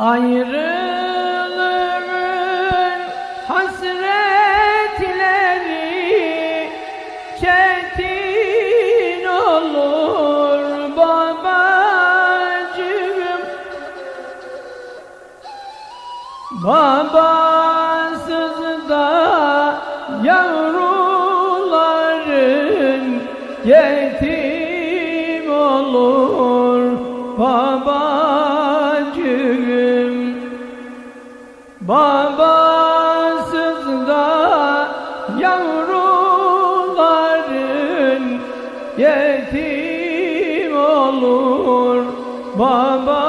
Ayrılığın hasretleri çetin olur babacığım. Babasız da yavruların yetim olur babacığım Babasız da yavruların yetim olur. Babacığım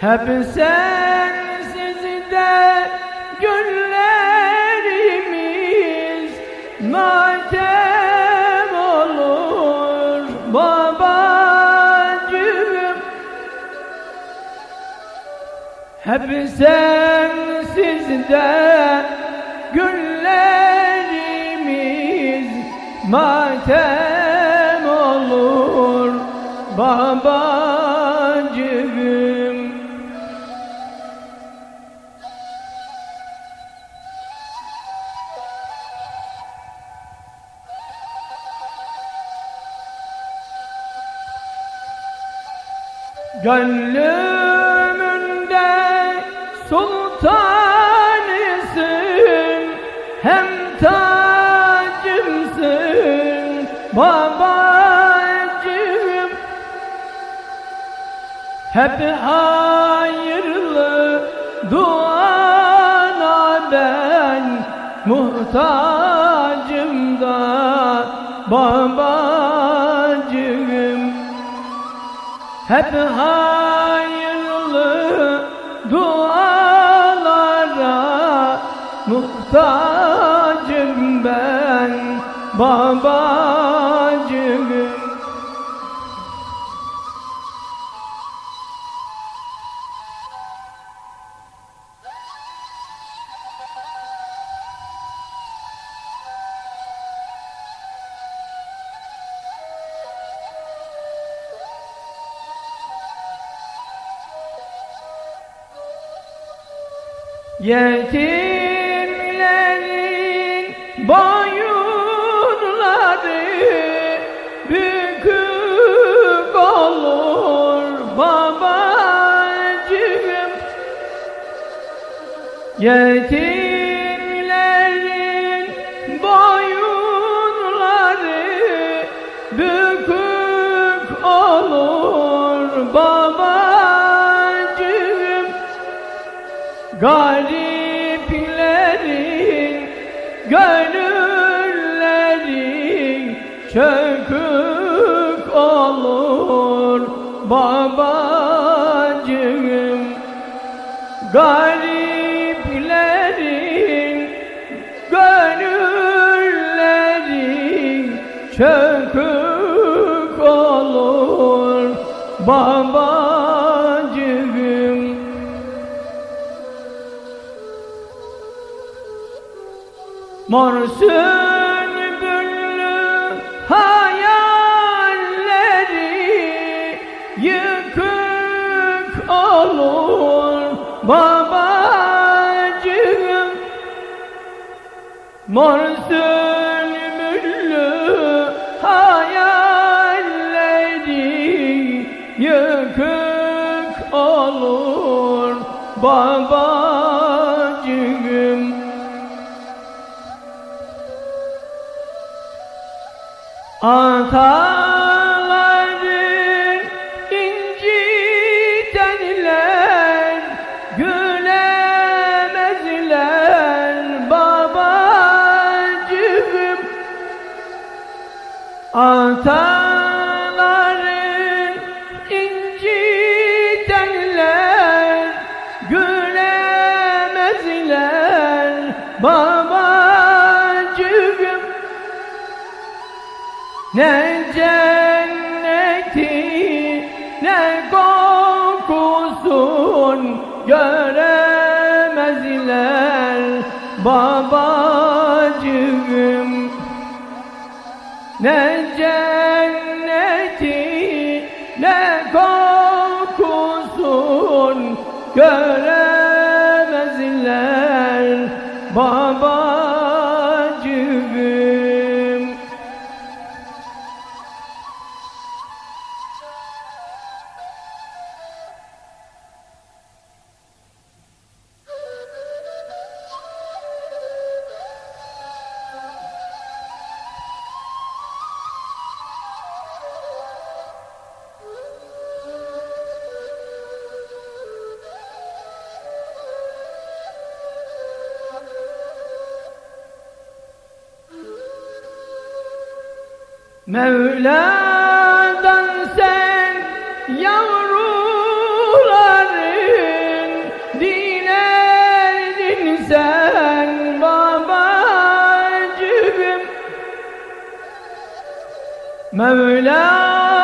hep sensiz hep sensiz de günlerimiz matem olur. Babacığım Gönlümünde babacığım Hep hayırlı duana ben muhtacım da babacığım. Hep hayırlı Yetimlerin boyunları bükük olur babacığım. Yetimlerin boyunları bükük olur babacığım. Gariplerin çökük olur babacığım Gariplerin gönülleri çökük olur babacığım Mor babacığım Mor sümbüllü hayalleri yıkık olur babacığım. Ataların Ataların incitenler gülemezler babacığım. Ne cenneti ne kokusun göremezler babacığım. Ne göremez iller baba Mevla'dan sen yavruların dilerdin sen babacığım. Mevla'dan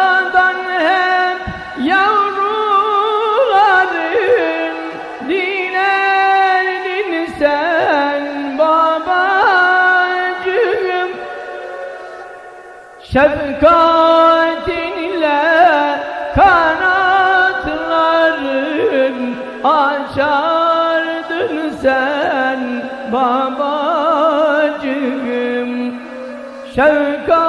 Şefkatinle kanatların açardın sen babacığım. Şefkatinle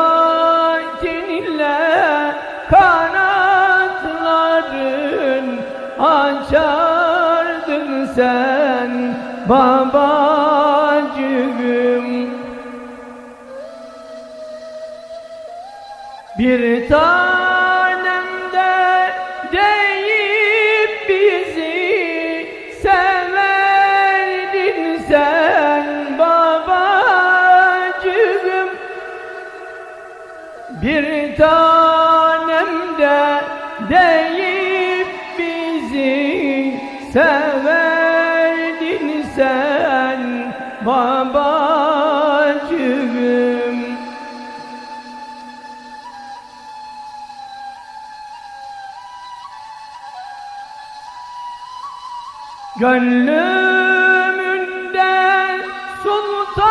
kanatların açardın sen babacığım Bir tanem de deyip bizi severdin sen babacığım. Bir tanem Gönlümünde sultanısın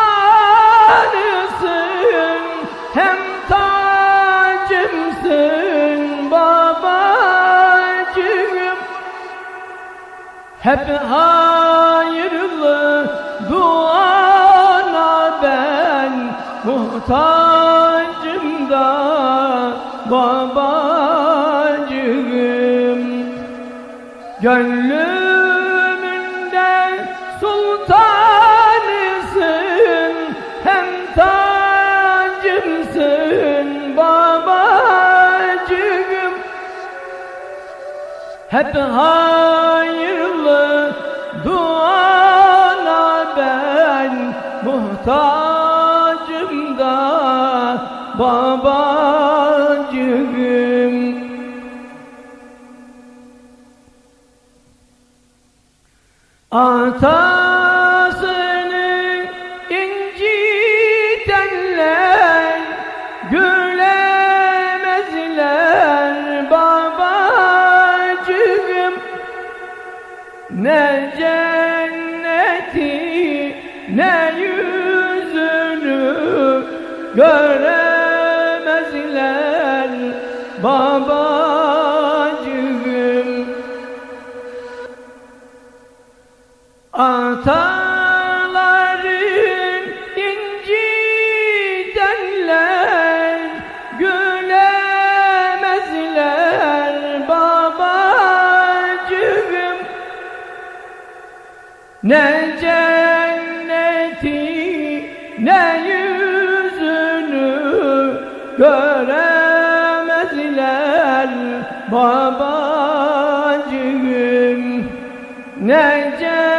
Hem tacımsın babacığım. Hep hayırlı duana ben muhtacım da babacığım. Gönlümünde Hayırlı duana ben muhtacım da babacığım Ne cenneti ne yüzünü Göremezler babacığım. Ne cenneti